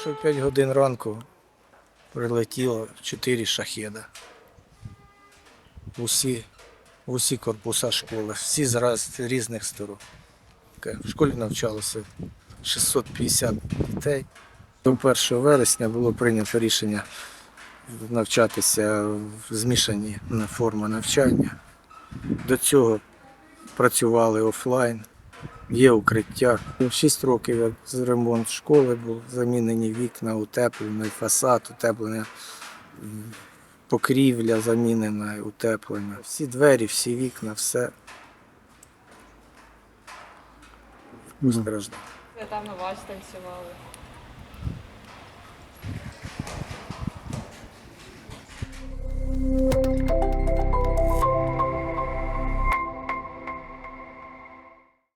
Що 5 годин ранку прилетіло 4 шахеда. Усі, усі корпуса школи, всі з різних сторон. В школі навчалося 650 дітей. До 1 вересня було прийнято рішення навчатися в змішані форми навчання. До цього працювали офлайн, є укриття. 6 років як з ремонт школи був, замінені вікна, утеплений фасад, утеплення, покрівля замінена, утеплена. Всі двері, всі вікна, все. Страждало. Ви там на вас танцювали.